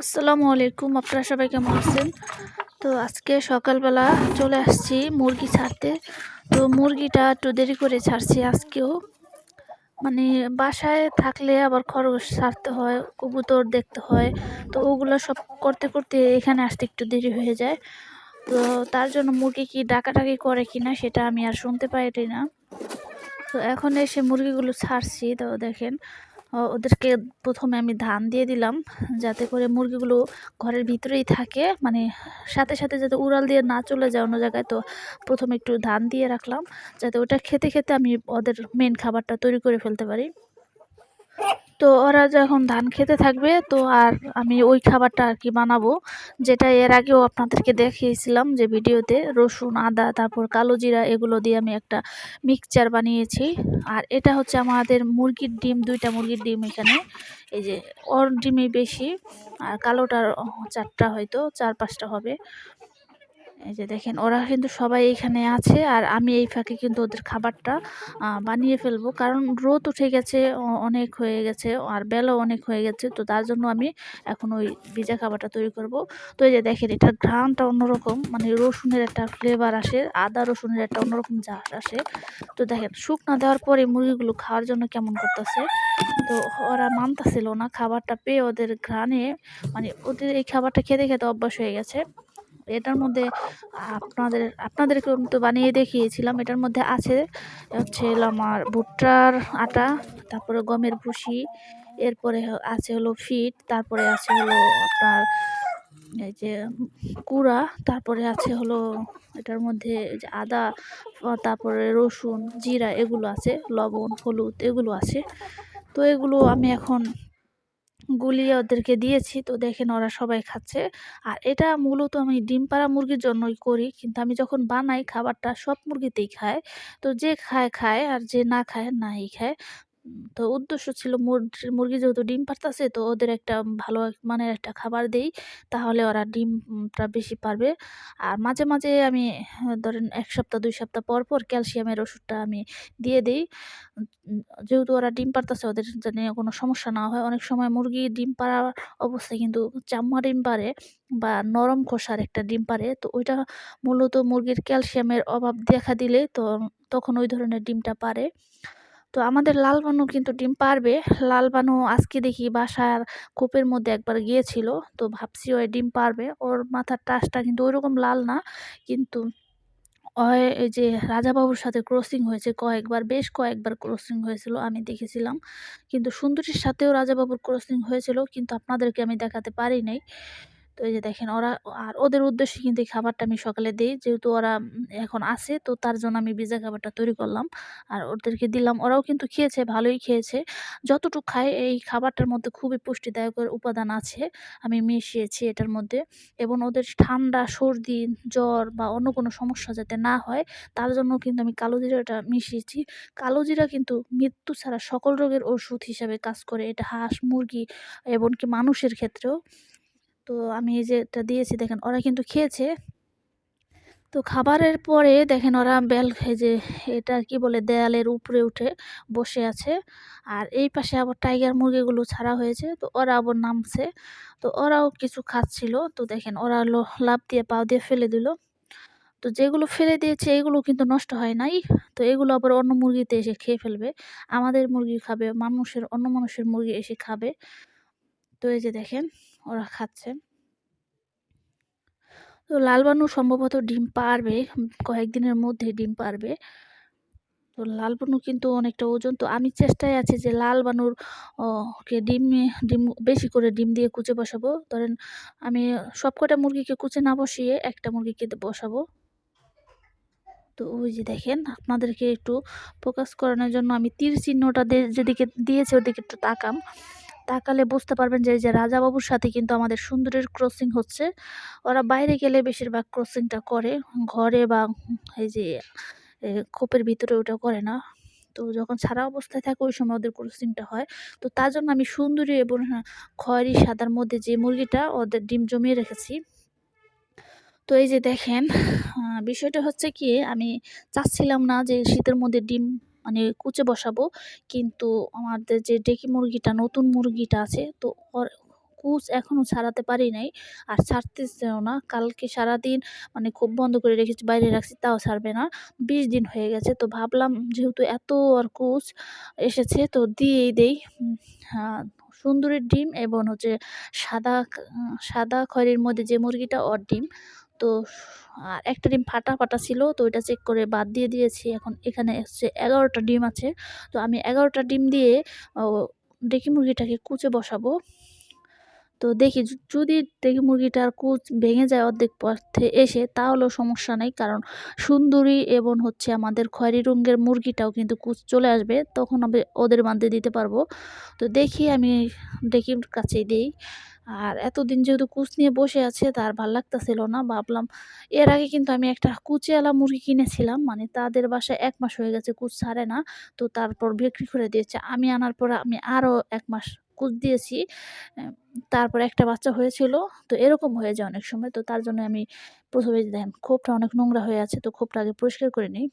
আসসালামু আলাইকুম, আপনারা সবাই কেমন আছেন? তো আজকে সকালবেলা চলে আসছি মুরগি ছাড়তে। তো মুরগিটা একটু দেরি করে ছাড়ছি আজকেও। মানে বাসায় থাকলে আবার খরগোশ ছাড়তে হয়, কবুতর দেখতে হয়। তো ওগুলো সব করতে করতে এখানে আসতে একটু দেরি হয়ে যায়। তো তার জন্য মুরগি কি ডাকাডাকি করে কিনা সেটা আমি আর শুনতে পাইনি না। তো এখন এসে মুরগিগুলো ছাড়ছি, তো দেখেন। ওদেরকে প্রথমে আমি ধান দিয়ে দিলাম, যাতে করে মুরগিগুলো ঘরের ভিতরেই থাকে। মানে সাথে সাথে যাতে উড়াল দিয়ে না চলে যায় অন্য জায়গায়, তো প্রথমে একটু ধান দিয়ে রাখলাম, যাতে ওটা খেতে খেতে আমি ওদের মেন খাবারটা তৈরি করে ফেলতে পারি। তো ওরা যখন ধান খেতে থাকবে, তো আর আমি ওই খাবারটা আর কি বানাবো, যেটা এর আগেও আপনাদেরকে দেখিয়েছিলাম যে ভিডিওতে, রসুন, আদা, তারপর কালো জিরা, এগুলো দিয়ে আমি একটা মিক্সচার বানিয়েছি। আর এটা হচ্ছে আমাদের মুরগির ডিম, দুইটা মুরগির ডিম এখানে। এই যে ওর ডিমই বেশি, আর কালোটার চারটা হয়তো, চার পাঁচটা হবে। এই যে দেখেন, ওরা কিন্তু সবাই এখানে আছে আর আমি এই ফাঁকে কিন্তু ওদের খাবারটা বানিয়ে ফেলব। কারণ রোদ উঠে গেছে অনেক হয়ে গেছে আর বেলাও অনেক হয়ে গেছে। তো তার জন্য আমি এখন ওই ভিজা খাবারটা তৈরি করব। তো এই যে দেখেন, এটার ঘ্রাণটা অন্যরকম মানে রসুনের একটা ফ্লেভার আসে, আদা রসুনের একটা অন্যরকম ঝাঁস আসে। তো দেখেন, শুকনা দেওয়ার পরে মুরগিগুলো খাওয়ার জন্য কেমন করতেছে? তো ওরা মানতাছিল না, খাবারটা পেয়ে ওদের ঘ্রাণে মানে ওদের এই খাবারটা খেতে খেতে অভ্যাস হয়ে গেছে। এটার মধ্যে আপনাদের আপনাদেরকে তো বানিয়ে দেখিয়েছিলাম। এটার মধ্যে আছে হচ্ছে আমার ভুট্টার আটা, তারপরে গমের ভুসি, এরপরে আছে হলো ফিট, তারপরে আছে হলো আপনার এই যে কুড়া, তারপরে আছে হলো এটার মধ্যে যে আদা তারপরে রসুন, জিরা, এগুলো আছে, লবণ, হলুদ, এগুলো আছে। তো এগুলো আমি এখন গুলিয়ে ওদেরকে দিয়েছি। তো দেখেন ওরা সবাই খাচ্ছে। আর এটা মূলত আমি ডিম পাড়া মুরগির জন্যই করি। কিন্তু আমি যখন বানাই খাবারটা সব মুরগিতেই খায়। তো যে খায় খায় আর যে না খায়, নাই খায়। তো উদ্দেশ্য ছিল মুর- মুরগি যেহেতু ডিম পারতাছে, তো ওদের একটা ভালো মানের একটা খাবার দেই, তাহলে ওরা ডিমটা বেশি পারবে। আর মাঝে মাঝে আমি, ধরেন এক সপ্তাহ, দুই সপ্তাহ পর পর ক্যালসিয়ামের ওষুধটা আমি দিয়ে দিই। যেহেতু ওরা ডিম পারতাছে, ওদের যেন কোনো সমস্যা না হয়। অনেক সময় মুরগি ডিম পাড়া অবস্থায় কিন্তু চাম্মা ডিম পারে বা নরম খোসার একটা ডিম পারে তো ওইটা মূলত মুরগির ক্যালসিয়ামের অভাব দেখা দিলে তো, তখন ওই ধরনের ডিমটা পারে তো আমাদের লাল বানু কিন্তু ডিম পারবে। লাল বানু আজকে দেখি বাসার কূপের মধ্যে একবার গিয়েছিল, তো ভাবছি ওই ডিম পারবে। ওর মাথার টাসটা কিন্তু ওইরকম লাল না, কিন্তু ওই যে রাজাবাবুর সাথে ক্রসিং হয়েছে কয়েকবার, বেশ কয়েকবার ক্রসিং হয়েছিল, আমি দেখেছিলাম। কিন্তু সুন্দরীর সাথেও রাজাবাবুর ক্রসিং হয়েছিল, কিন্তু আপনাদেরকে আমি দেখাতে পারি নাই। তো এই যে দেখেন, ওরা আর ওদের উদ্দেশ্যে কিন্তু এই খাবারটা আমি সকালে দিই। যেহেতু ওরা এখন আছে, তো তার জন্য আমি ভিজা খাবারটা তৈরি করলাম। আর ওদেরকে দিলাম। ওরাও কিন্তু খেয়েছে, ভালোই খেয়েছে। যতটুকু খায়, এই খাবারটার মধ্যে খুবই পুষ্টিদায়কের উপাদান আছে, আমি মিশিয়েছি এটার মধ্যে। এবং ওদের ঠান্ডা, সর্দি, জ্বর বা অন্য কোনো সমস্যা যাতে না হয়, তার জন্য কিন্তু আমি কালো জিরাটা মিশিয়েছি। কালো জিরা কিন্তু মৃত্যু ছাড়া সকল রোগের ওষুধ হিসাবে কাজ করে। এটা হাঁস, মুরগি, এমনকি মানুষের ক্ষেত্রেও। তো আমি এই যে এটা দিয়েছি, দেখেন ওরা কিন্তু খেয়েছে। তো খাবারের পরে দেখেন ওরা বেল যে এটা কি বলে, দেয়ালের উপরে উঠে বসে আছে। আর এই পাশে আবার টাইগার মুরগিগুলো ছাড়া হয়েছে, তো ওরা আবার নামছে। তো ওরাও কিছু খাচ্ছিল, তো দেখেন ওরা লো লাফ দিয়ে, পা দিয়ে ফেলে দিল। তো যেগুলো ফেলে দিয়েছে, এগুলো কিন্তু নষ্ট হয় নাই। তো এগুলো আবার অন্য মুরগিতে এসে খেয়ে ফেলবে। আমাদের মুরগি খাবে, মানুষের, অন্য মানুষের মুরগি এসে খাবে। তো এই যে দেখেন ওরা খাচ্ছে। তো লাল বানু সম্ভবত ডিম পারবে কয়েকদিনের মধ্যে ডিম পারবে। তো লাল বানু কিন্তু অনেকটা ওজন তো আমি চেষ্টায় আছি যে লাল বানুর ও, কে ডিম ডিম বেশি করে ডিম দিয়ে কুচে বসাবো। ধরেন আমি সবকটা মুরগিকে কুচে না বসিয়ে একটা মুরগিকে বসাবো। তো ওই যে দেখেন আপনাদেরকে একটু ফোকাস করানোর জন্য আমি তীর চিহ্নটা যেদিকে দিয়েছে ওদিকে একটু তাকাম। তাকালে বুঝতে পারবেন যে এই যে রাজাবাবুর সাথে কিন্তু আমাদের সুন্দরের ক্রসিং হচ্ছে। ওরা বাইরে গেলে বেশিরভাগ ক্রসিংটা করে। ঘরে বা এই যে খোপের ভিতরে ওটা করে না। তো যখন ছাড়া অবস্থায় থাকে ওই সময় ওদের ক্রসিংটা হয়। তো তার জন্য আমি সুন্দরী এবং হ্যাঁ, খয়েরি সাদার মধ্যে যে মুরগিটা ওদের ডিম জমিয়ে রেখেছি। তো এই যে দেখেন বিষয়টা হচ্ছে কি আমি চাচ্ছিলাম না যে শীতের মধ্যে ডিম মানে কুচে বসাবো। কিন্তু আমাদের যে ডেকি মুরগিটা, নতুন মুরগিটা আছে, তো ওর কুচ এখনও ছাড়াতে পারি নাই। আর ছাড়তেছেও না। কালকে সারাদিন মানে খুব বন্ধ করে রেখেছি, বাইরে রাখছি, তাও ছাড়বে না। বিশ দিন হয়ে গেছে, তো ভাবলাম যেহেতু এত আর কুচ এসেছে, তো দিয়েই দেই। হ্যাঁ সুন্দরীর ডিম এবং হচ্ছে সাদা সাদা খয়েরির মধ্যে যে মুরগিটা, ওর ডিম। তো আর একটা ডিম ফাটা ফাটা ছিল, তো ওইটা চেক করে বাদ দিয়ে দিয়েছি। এখন এখানে এসছে এগারোটা ডিম আছে। তো আমি এগারোটা ডিম দিয়ে ডেকি মুরগিটাকে কুচে বসাবো। তো দেখি যদি দেখি মুরগিটার কুচ ভেঙে যায় অর্ধেক পথে এসে, তাহলেও সমস্যা নেই। কারণ সুন্দরী এবং হচ্ছে আমাদের খয়েরি রঙের মুরগিটাও কিন্তু কুচ চলে আসবে, তখন আমি ওদের বাঁধে দিতে পারব। তো দেখি আমি ডেকির কাছেই দিই। আর এতদিন যেহেতু কুচ নিয়ে বসে আছে তার ভালো লাগতেছিল না। ভাবলাম, এর আগে কিন্তু আমি একটা কুচিওয়ালা মুরগি কিনেছিলাম মানে তাদের বাসায় এক মাস হয়ে গেছে কুচ ছাড়ে না। তো তারপর বিক্রি করে দিয়েছে। আমি আনার পর আমি আরও এক মাস কুচ দিয়েছি। তারপর একটা বাচ্চা হয়েছিল। তো এরকম হয়ে যায় অনেক সময়। তো তার জন্য আমি প্রথমে দেখেন, খোপটা অনেক নোংরা হয়ে আছে, তো খোপটা আগে পরিষ্কার করে নিই।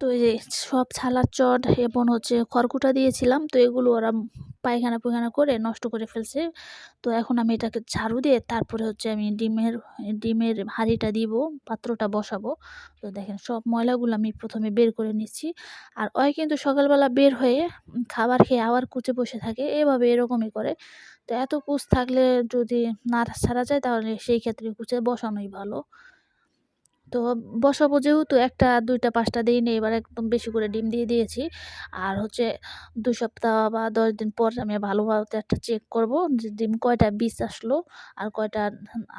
তো এই যে সব ছালার চট এবং হচ্ছে খড়কুটা দিয়েছিলাম, তো এগুলো ওরা পায়খানা পায়খানা করে নষ্ট করে ফেলছে। তো এখন আমি এটাকে ঝাড়ু দিয়ে তারপরে হচ্ছে আমি ডিমের ডিমের হাঁড়িটা দিব, পাত্রটা বসাবো। তো দেখেন সব ময়লাগুলো আমি প্রথমে বের করে নিচ্ছি। আর ওই কিন্তু সকালবেলা বের হয়ে খাবার খেয়ে আবার কুচে বসে থাকে, এভাবে এরকমই করে। তো এত কুচ থাকলে যদি না ছাড়া যায় তাহলে সেই ক্ষেত্রে কুচে বসানোই ভালো। তো বসাবো যেহেতু একটা দুইটা পাঁচটা দিই এবার একদম বেশি করে ডিম দিয়ে দিয়েছি। আর হচ্ছে দুই সপ্তাহ বা দশ দিন পর আমি ভালোভাবে একটা চেক করব যে ডিম কয়টা বিষ আসলো আর কয়টা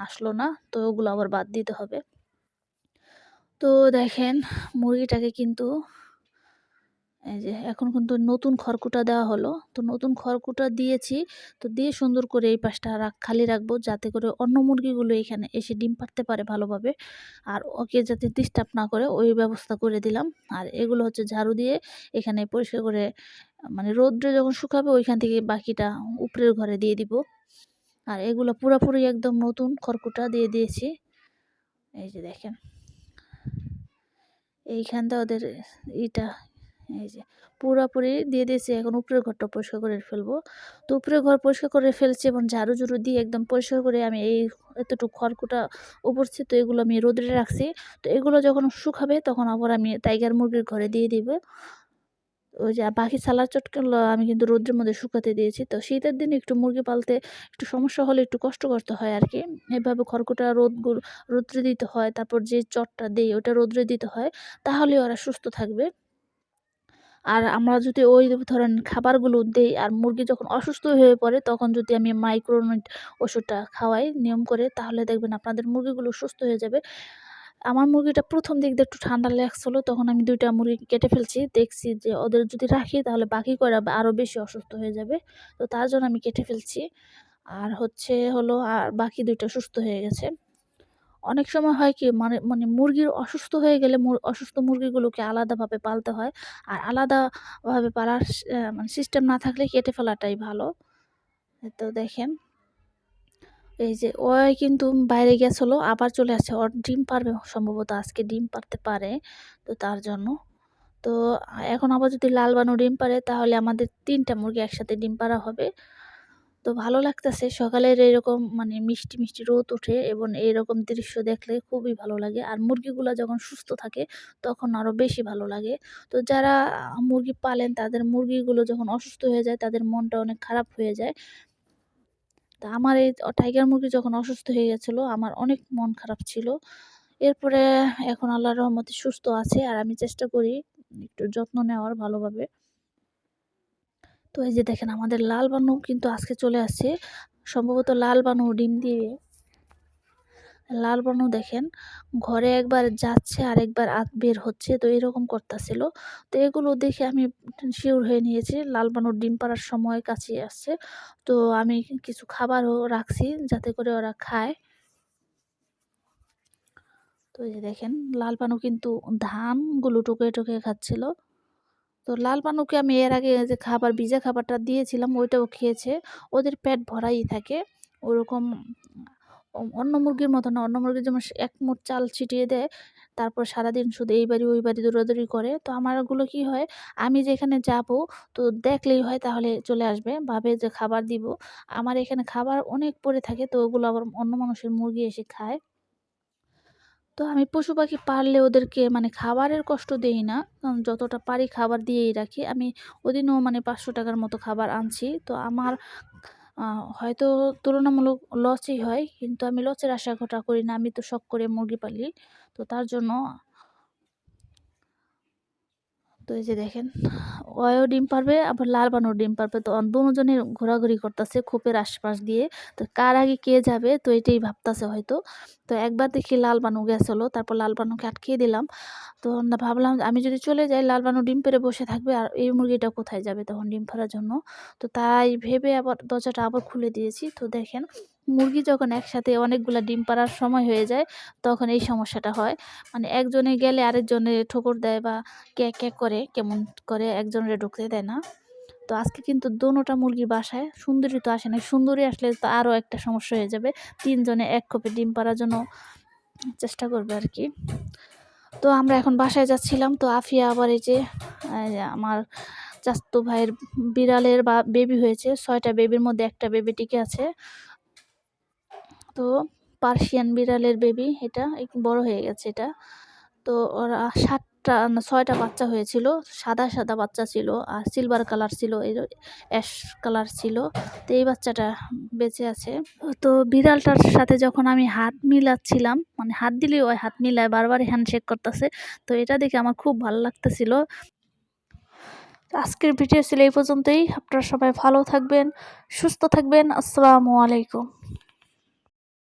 আসলো না, তো ওগুলো আবার বাদ দিতে হবে। তো দেখেন, মুরগিটাকে কিন্তু এই যে এখন কিন্তু নতুন খড়কুটা দেওয়া হলো। তো নতুন খড়কুটা দিয়েছি। তো দিয়ে সুন্দর করে এই পাশটা রাখ, খালি রাখব যাতে করে অন্য মুরগিগুলো এখানে এসে ডিম পারতে পারে ভালোভাবে। আর ওকে যাতে ডিস্টার্ব না করে ওই ব্যবস্থা করে দিলাম। আর এগুলো হচ্ছে ঝাড়ু দিয়ে এখানে পরিষ্কার করে মানে রোদ্রে যখন শুকাবে ওইখান থেকে বাকিটা উপরের ঘরে দিয়ে দিব। আর এগুলো পুরোপুরি একদম নতুন খড়কুটা দিয়ে দিয়েছি। এই যে দেখেন। এইখানটা ওদের ইটা এই যে পুরোপুরি দিয়ে দিয়েছি, এখন উপরের ঘরটা পরিষ্কার করে ফেলব। তো উপরের ঘর পরিষ্কার করে ফেলছি এবং ঝাড়ু ঝুড়ু দিয়ে একদম পরিষ্কার করে আমি এই এতটুকু খড়কুটা উপরছি তো এগুলো আমি রোদ্রে রাখছি। তো এগুলো যখন শুকাবে তখন আবার আমি টাইগার মুরগির ঘরে দিয়ে দিব। ওই যে বাকি সালাদ চটকাগুলো আমি কিন্তু রোদ্রের মধ্যে শুকাতে দিয়েছি। তো শীতের দিনে একটু মুরগি পালতে একটু সমস্যা হলে একটু কষ্ট করতে হয় আর কি এভাবে খড়কুটা রোদ রোদ্রে দিতে হয়, তারপর যে চটটা দিই ওটা রোদ্রে দিতে হয় তাহলে ওরা সুস্থ থাকবে। আর আমরা যদি ওই ধরনের খাবারগুলো দেই আর মুরগি যখন অসুস্থ হয়ে পড়ে, তখন যদি আমি মাইক্রোনিট ওষুধটা খাওয়াই নিয়ম করে, তাহলে দেখবেন আপনাদের মুরগিগুলো সুস্থ হয়ে যাবে। আমার মুরগিটা প্রথম দিক দিয়ে একটু ঠান্ডা লাগছিল, তখন আমি দুইটা মুরগি কেটে ফেলছি, দেখছি যে ওদের যদি রাখি, তাহলে বাকি করা আরও বেশি অসুস্থ হয়ে যাবে। তো তার জন্য আমি কেটে ফেলছি। আর হচ্ছে হলো, আর বাকি দুইটা সুস্থ হয়ে গেছে। অনেক সময় হয় কি মানে মানে মুরগির অসুস্থ হয়ে গেলে অসুস্থ মুরগিগুলোকে আলাদাভাবে পালতে হয়। আর আলাদাভাবে পালার মানে সিস্টেম না থাকলে কেটে ফেলাটাই ভালো। তো দেখেন, এই যে ওই কিন্তু বাইরে গেছিল, আবার চলে আসছে। ওর ডিম পারবে সম্ভবত, আজকে ডিম পারতে পারে, তো তার জন্য। তো এখন আবার যদি লাল বানু ডিম পারে, তাহলে আমাদের তিনটা মুরগি একসাথে ডিম পাড়া হবে। তো ভালো লাগতেছে। সকালের এরকম মানে মিষ্টি মিষ্টি রোদ ওঠে এবং এইরকম দৃশ্য দেখলে খুবই ভালো লাগে। আর মুরগিগুলো যখন সুস্থ থাকে তখন আরও বেশি ভালো লাগে। তো যারা মুরগি পালেন তাদের মুরগিগুলো যখন অসুস্থ হয়ে যায় তাদের মনটা অনেক খারাপ হয়ে যায়। তা আমার এই টাইগার মুরগি যখন অসুস্থ হয়ে গেছিল আমার অনেক মন খারাপ ছিল। এরপরে এখন আল্লাহর রহমতে সুস্থ আছে আর আমি চেষ্টা করি একটু যত্ন নেওয়ার ভালোভাবে। তো এই যে দেখেন, আমাদের লাল বানু কিন্তু আজকে চলে আসছে। সম্ভবত লাল বানু ডিম দিয়ে। লাল বানু দেখেন, ঘরে একবার যাচ্ছে আর একবার বের হচ্ছে, তো এরকম করতেছিল। তো এগুলো দেখে আমি শিওর হয়ে নিয়েছি, লাল বানুর ডিম পাড়ার সময় কাছে আসছে। তো আমি কিছু খাবারও রাখছি, যাতে করে ওরা খায়। তো এই যে দেখেন, লাল পানু কিন্তু ধানগুলো টুকে টুকে খাচ্ছিল। তো লাল পানুকে আমি এর আগে যে খাবার, ভিজা খাবারটা দিয়েছিলাম, ওইটাও খেয়েছে। ওদের পেট ভরাই থাকে। ওরকম অন্য মুরগির মতো না। অন্য মুরগি যেমন এক মুঠ চাল ছিটিয়ে দেয়, তারপর সারাদিন শুধু এই বাড়ি, ওই বাড়ি দৌড়াদৌড়ি করে। তো আমারগুলো কি হয়, আমি যেখানে যাব, তো দেখলেই হয় তাহলে চলে আসবে, ভাবে যে খাবার দিব। আমার এখানে খাবার অনেক পড়ে থাকে, তো ওগুলো আবার অন্য মানুষের মুরগি এসে খায়। তো আমি পশু পাখি পারলে ওদেরকে মানে খাবারের কষ্ট দেই না। যতটা পারি খাবার দিয়েই রাখি। আমি ওদিনও মানে পাঁচশো টাকার মতো খাবার আনছি। তো আমার হয়তো তুলনামূলক লসই হয়। কিন্তু আমি লসের আশা করা করি না। আমি তো শখ করে মুরগি পালি। তো তার জন্য, তো এই যে দেখেন ওয়ও ডিম পারবে, আবার লাল বানর ডিম পারবে। তো দুজনে ঘোরাঘুরি করতেছে খোপের আশপাশ দিয়ে। তো কার আগে কে যাবে, তো এটাই ভাবতাছে হয়তো। তো একবার দেখি লাল বানু গেছিল, তারপর লাল বানুকে আটকিয়ে দিলাম। তো ভাবলাম আমি যদি চলে যাই, লাল বানু ডিম পেড়ে বসে থাকবে, আর এই মুরগিটা কোথায় যাবে তখন ডিম পাড়ার জন্য। তো তাই ভেবে আবার দরজাটা আবার খুলে দিয়েছি। তো দেখেন, মুরগি যখন একসাথে অনেকগুলা ডিম পাড়ার সময় হয়ে যায়, তখন এই সমস্যাটা হয়। মানে একজনে গেলে আরেকজনে ঠোকর দেয় বা ক্যাক ক্যাক করে, কেমন করে একজনের ঢুকতে দেয় না। তো আজকে কিন্তু দোনোটা মুরগি বাসায় সুন্দরী তো আসে না সুন্দরী আসলে তো আরও একটা সমস্যা হয়ে যাবে। তিনজনে এক কোপে ডিম পাড়ার জন্য চেষ্টা করবে আর কি। তো আমরা এখন বাসায় যাচ্ছিলাম। তো আফিয়া আবার এই যে আমার চাস্তু ভাইয়ের বিড়ালের বা, বেবি হয়েছে। ছয়টা বেবির মধ্যে একটা বেবি টিকে আছে। তো পার্সিয়ান বিড়ালের বেবি এটা বড় হয়ে গেছে এটা। তো ওরা না ছয়টা বাচ্চা হয়েছিল, সাদা সাদা বাচ্চা ছিল, আর সিলভার কালার ছিল, এই অ্যাশ কালার ছিল, তো এই বাচ্চাটা বেঁচে আছে। তো বিড়ালটার সাথে যখন আমি হাত মিলাচ্ছিলাম মানে হাত দিলেই ওই হাত মিলায়, বারবার হ্যান্ডশেক করতেছে, তো এটা দেখে আমার খুব ভালো লাগতেছিল। আজকের ভিডিও ছিল এই পর্যন্তই। আপনারা সবাই ভালো থাকবেন, সুস্থ থাকবেন। আসসালামু আলাইকুম।